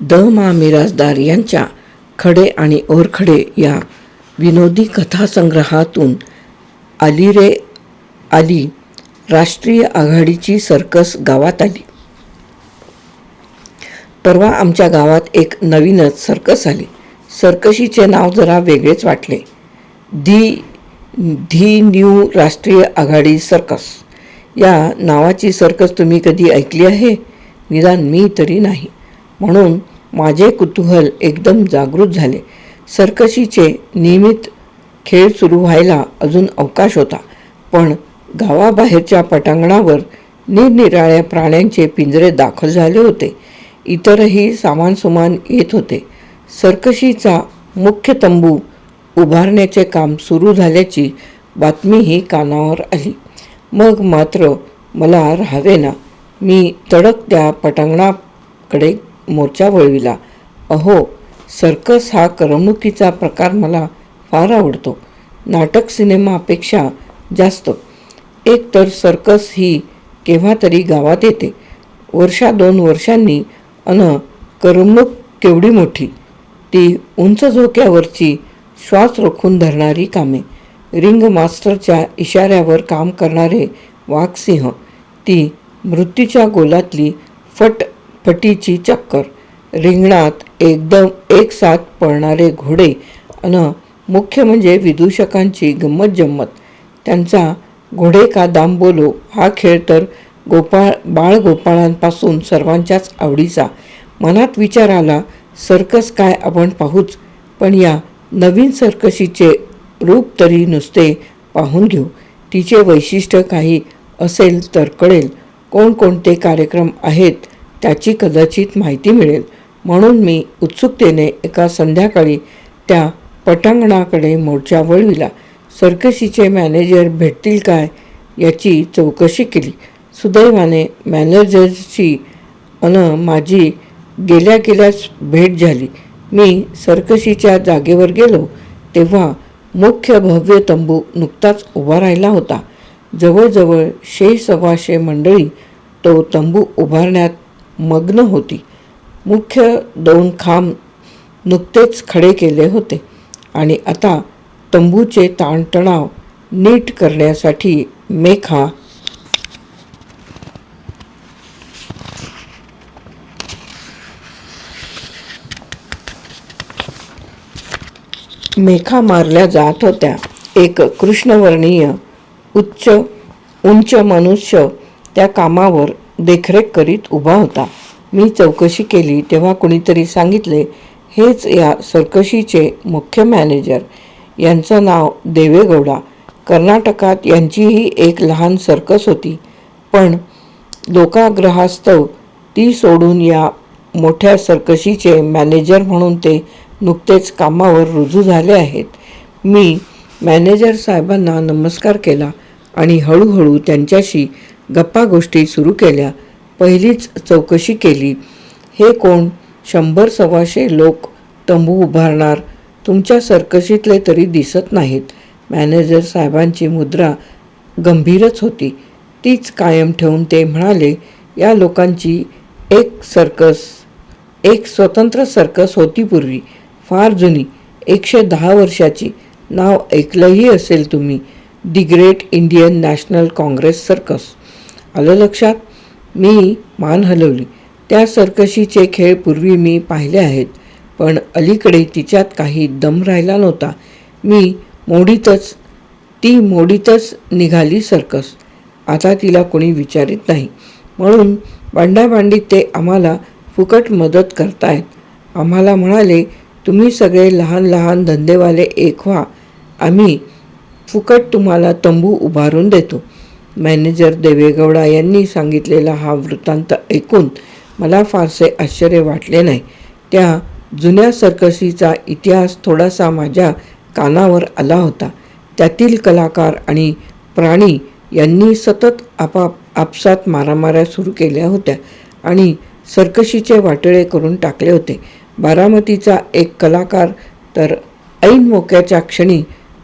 The मा मिराजदार यांच्या खडे आणि ओरखडे या विनोदी कथासंग्रहातून आली रे आली राष्ट्रीय आघाडीची सर्कस गावात आली. परवा आमच्या गावात एक नवीनच सर्कस आली. सर्कशीचे नाव जरा वेगळेच वाटले. दी धी न्यू राष्ट्रीय आघाडी सर्कस. या नावाची सर्कस तुम्ही कधी ऐकली आहे? निदान मी तरी नाही. म्हणून माझे कुतूहल एकदम जागृत झाले. सर्कशीचे नियमित खेळ सुरू व्हायला अजून अवकाश होता. पण गावाबाहेरच्या पटांगणावर निरनिराळ्या प्राण्यांचे पिंजरे दाखल झाले होते. इतरही सामानसुमान येत होते. सर्कशीचा मुख्य तंबू उभारण्याचे काम सुरू झाल्याची बातमीही कानावर आली. मग मात्र मला राहावे ना मी तडक त्या पटांगणाकडे मोर्चा वळविला. अहो सर्कस हा करमणुकीचा प्रकार मला फार आवडतो. नाटक सिनेमापेक्षा जास्त. एक तर सर्कस ही केव्हा तरी गावात येते. वर्षा दोन वर्षांनी अन करमणूक केवढी मोठी. ती उंच झोक्यावरची श्वास रोखून धरणारी कामे. रिंग मास्टरच्या इशाऱ्यावर काम करणारे वाघसिंह. ती मृत्यूच्या गोलातली फटफटीची चक्कर. रिंगणात एकदम एकसाथ पळणारे घोडे अन मुख्य म्हणजे विदूषकांची गंमत जम्मत त्यांचा घोडे का दाम बोलो हा खेळ तर गोपाळ बाळगोपाळांपासून सर्वांच्याच आवडीचा. मनात विचार आला सर्कस काय आपण पाहूच पण या नवीन सर्कशीचे रूप तरी नुसते पाहून घेऊ. तिचे वैशिष्ट्य काही असेल तर कळेल. कोणकोणते कार्यक्रम आहेत त्याची कदाचित माहिती मिळेल. म्हणून मी उत्सुकतेने एका संध्याकाळी त्या पटांगणाकडे मोर्चा वळविला. सर्कशीचे मॅनेजर भेटतील काय याची चौकशी केली. सुदैवाने मॅनेजरची अन माझी गेल्या गेल्याच भेट झाली. मी सर्कशीच्या जागेवर गेलो तेव्हा मुख्य भव्य तंबू नुकताच उभा राहिला होता. जवळजवळ शे सव्वाशे मंडळी तो तंबू उभारण्यात मग्न होती. मुख्य दोन खांब नुकतेच खडे केले होते आणि आता तंबूचे ताणतणाव नीट करण्यासाठी मेखा मेखा मारल्या जात होत्या. एक कृष्णवर्णीय उच्च उंच मनुष्य त्या कामावर देखरेख करीत उभा होता. मी चौकशी केली तेव्हा कुणीतरी सांगितले हेच या सर्कशीचे मुख्य मॅनेजर. यांचं नाव देवेगौडा. कर्नाटकात यांचीही एक लहान सर्कस होती. पण लोकाग्रहास्तव ती सोडून या मोठ्या सर्कशीचे मॅनेजर म्हणून ते नुकतेच कामावर रुजू झाले आहेत. मी मॅनेजर साहेबांना नमस्कार केला. आणि हळूहळू त्यांच्याशी गप्पा गोष्टी सुरू केल्या. पहिलीच चौकशी केली. हे कोण? शंभर सव्वाशे लोक तंबू उभारणार. तुमच्या सर्कशीतले तरी दिसत नाहीत. मॅनेजर साहेबांची मुद्रा गंभीरच होती. तीच कायम ठेवून ते म्हणाले या लोकांची एक सर्कस एक स्वतंत्र सर्कस होती पूर्वी. फार जुनी. एकशे दहा वर्षाची. नाव ऐकलंही असेल तुम्ही. The great Indian National Congress circus. आलं लक्षात? मी मान हलवली. त्या सर्कशीचे खेळ पूर्वी मी पाहिले आहेत पण अलीकडे तिच्यात काही दम राहिला नव्हता. मी मोडीतच ती मोडीतच निघाली सर्कस. आता तिला कोणी विचारित नाही. म्हणून भांडाभांडीत ते आम्हाला फुकट मदत करतायत. आम्हाला म्हणाले तुम्ही सगळे लहान लहान धंदेवाले एक व्हा. आम्ही फुकट तुम्हाला तंबू उभारून देतो. मॅनेजर देवेगौडा यांनी सांगितलेला हा वृत्तांत ऐकून मला फारसे आश्चर्य वाटले नाही. त्या जुन्या सर्कशीचा इतिहास थोडासा माझ्या कानावर आला होता. त्यातील कलाकार आणि प्राणी यांनी सतत आपाप आपसात मारामाऱ्या सुरू केल्या होत्या आणि सर्कशीचे वाटळे करून टाकले होते. बारामतीचा एक कलाकार तर ऐन मोक्याच्या क्षणी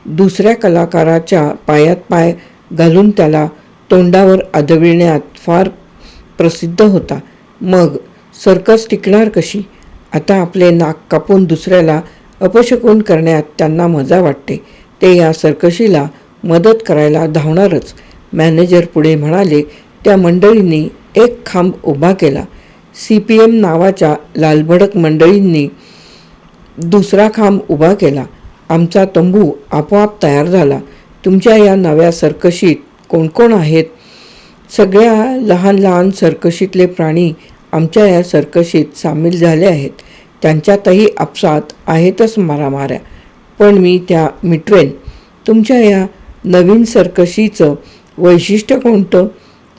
दुसऱ्या कलाकाराच्या पायात पाय घालून त्याला तोंडावर आदविण्यात फार प्रसिद्ध होता. मग सर्कस टिकणार कशी? आता आपले नाक कापून दुसऱ्याला अपशकून करण्यात त्यांना मजा वाटते. ते या सर्कशीला मदत करायला धावणारच. मॅनेजर पुढे म्हणाले त्या मंडळींनी एक खांब उभा केला. सी पी एम नावाच्या लालभडक मंडळींनी दुसरा खांब उभा केला. आमचा तंबू आपोआप तयार झाला. तुमच्या या नव्या सर्कशीत कोण कोण आहेत? सगळ्या लहान लहान सर्कशीतले प्राणी आमच्या या सर्कशीत सामील झाले आहेत. त्यांच्यातही आपसात आहेतच मारामाऱ्या. पण मी त्या मिटवेन तुमच्या या नवीन सर्कशीचं वैशिष्ट्य कोणतं?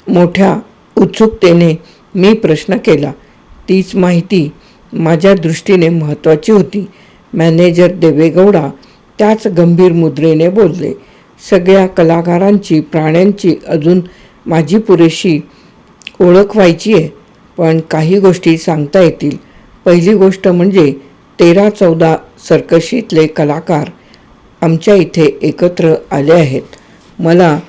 मोठ्या उत्सुकतेने मी प्रश्न केला. तीच माहिती माझ्या दृष्टीने महत्त्वाची होती. मॅनेजर देवेगौडा त्याच गंभीर मुद्रेने बोलले सगळ्या कलाकारांची प्राण्यांची अजून माझी पुरेशी ओळख व्हायची आहे पण काही गोष्टी सांगता येतील. पहिली गोष्ट म्हणजे तेरा चौदा सर्कशीतले कलाकार आमच्या इथे एकत्र आले आहेत. मला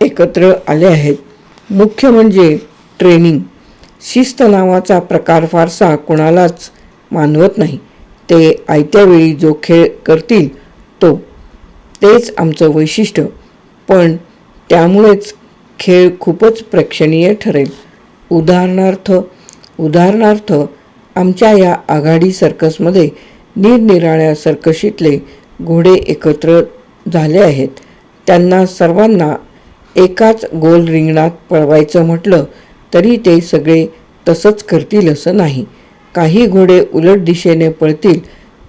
एकत्र आले आहेत. मुख्य म्हणजे ट्रेनिंग. शिस्त नावाचा प्रकार फारसा कोणालाच मानवत नाही. ते आयत्या वेळी जो खेळ करतील तो. तेच आमचं वैशिष्ट्य. पण त्यामुळेच खेळ खूपच प्रेक्षणीय ठरेल. उदाहरणार्थ उदाहरणार्थ आमच्या या आघाडी सर्कसमध्ये निरनिराळ्या सर्कशीतले घोडे एकत्र झाले आहेत. त्यांना सर्वांना एकाच गोल रिंगणात पळवायचं म्हटलं तरी ते सगळे तसंच करतील असं नाही. काही घोडे उलट दिशेने पळतील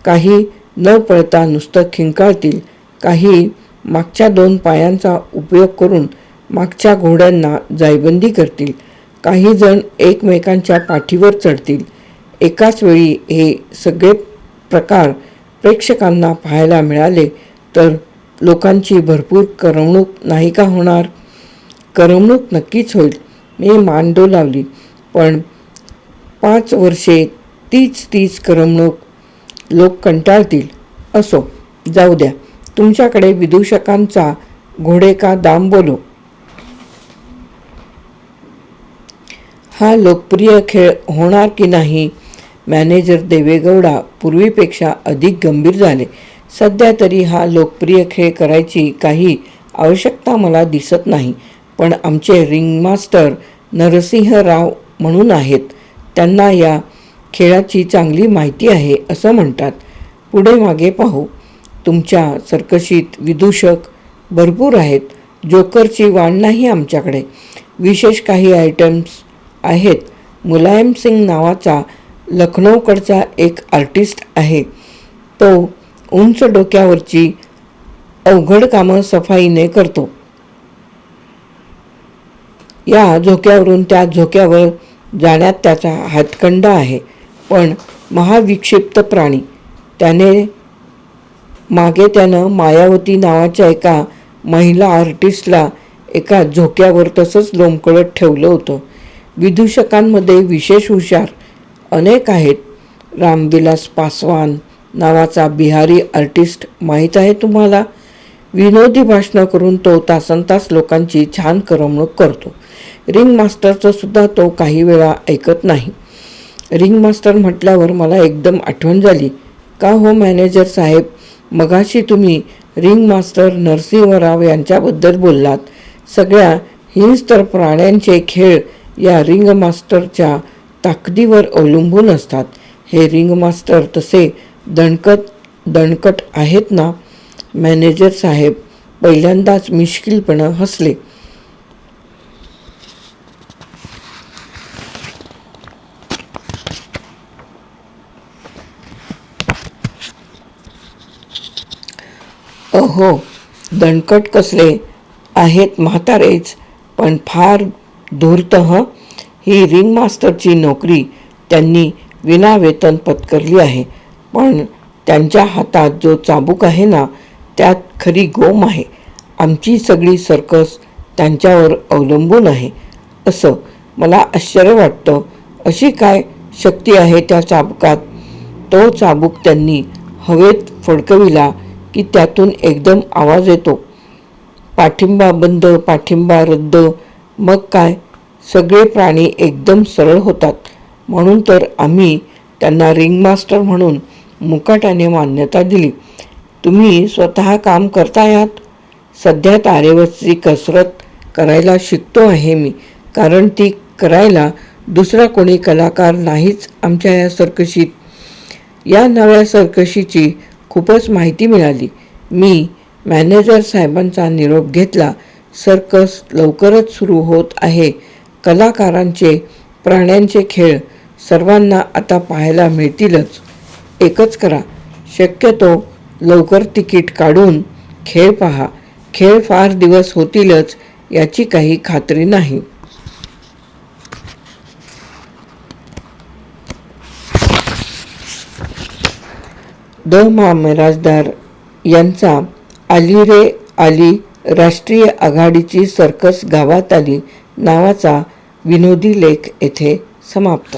काही न पळता नुसतं खिंकाळतील काही मागच्या दोन पायांचा उपयोग करून मागच्या घोड्यांना जायबंदी करतील काही जण एकमेकांच्या पाठीवर चढतील. एकाच वेळी हे सगळे प्रकार प्रेक्षकांना पाहायला मिळाले तर लोकांची भरपूर करमणूक नाही का होणार? करमणूक नक्कीच होईल. मी मान डोलावली पण पाच वर्षे तीच तीच करमणूक लोक कंटाळतील. असो जाऊ द्या. तुमच्याकडे विदूषकांचा घोडे का दाम बोलो. हा लोकप्रिय खेळ होणार की नाही? मॅनेजर देवेगौडा पूर्वीपेक्षा अधिक गंभीर झाले. सध्या तरी हा लोकप्रिय खेळ करायची काही आवश्यकता मला दिसत नाही. पण आमचे रिंगमास्टर नरसिंह राव म्हणून आहेत. त्यांना या खेळाची चांगली माहिती आहे असं म्हणतात. पुढे मागे पाहू. तुमच्या सर्कशीत विदूषक भरपूर आहेत. जोकरची वाण नाही आमच्याकडे. विशेष काही आयटम्स आहेत. मुलायम सिंग नावाचा लखनौकडचा एक आर्टिस्ट आहे. तो उंच डोक्यावरची अवघड कामं सफाईने करतो. या झोक्यावरून त्या झोक्यावर जाण्यात त्याचा हातखंडा आहे. पण महाविक्षिप्त प्राणी. त्याने मागे त्यानं मायावती नावाच्या एका महिला आर्टिस्टला एका झोक्यावर तसंच लोंबकळत ठेवलं होतं. विदूषकांमध्ये विशेष हुशार अनेक आहेत. रामविलास पासवान नावाचा बिहारी आर्टिस्ट माहीत आहे तुम्हाला? विनोदी भाषणं करून तो तासनतास लोकांची छान करमणूक करतो. रिंग मास्टरचं सुद्धा तो काही वेळा ऐकत नाही. रिंग मास्टर म्हटल्यावर मला एकदम आठवण झाली. का हो मॅनेजर साहेब? मगाशी तुम्ही रिंग मास्टर नरसिंहराव यांच्याबद्दल बोललात. सगळ्या हिंस्त्र प्राण्यांचे खेळ या रिंग मास्टरच्या ताकदीवर अवलंबून असतात. हे रिंग मास्टर तसे दणकट दणकट आहेत ना? मॅनेजर साहेब पहिल्यांदाच मिश्किलपणं हसले. हो दणकट कसले आहेत म्हातारेच पण फार धूर्त ही? रिंग मास्टरची नोकरी त्यांनी विनावेतन पत्करली आहे. पण त्यांच्या हातात जो चाबूक आहे ना त्यात खरी गोम आहे. आमची सगळी सर्कस त्यांच्यावर अवलंबून आहे. असं मला आश्चर्य वाटतं. अशी काय शक्ती आहे त्या चाबकात? तो चाबूक त्यांनी हवेत फडकविला की त्यातून एकदम आवाज येतो. पाठिंबा बंद पाठिंबा रद्द. मग काय? सगळे प्राणी एकदम सरळ होतात. म्हणून तर आम्ही त्यांना रिंगमास्टर म्हणून मुकाट्याने मान्यता दिली. तुम्ही स्वतः काम करतायात? सध्या तारेवरची कसरत करायला शिकतो आहे मी. कारण ती करायला दुसरा कोणी कलाकार नाहीच आमच्या या सर्कशीत. या नव्या सर्कशीची खूपच माहिती मिळाली. मी मॅनेजर साहेबांचा निरोप घेतला सर्कस लवकरच सुरू होत आहे. कलाकारांचे प्राण्यांचे खेळ सर्वांना आता पाहायला मिळतीलच. एकच करा. शक्यतो लवकर तिकीट काढून खेळ पहा. खेळ फार दिवस होतीलच याची काही खात्री नाही. द मामराजदार यांचा आली रे आली राष्ट्रीय आघाडीची सर्कस गावात आली नावाचा विनोदी लेख येथे समाप्त.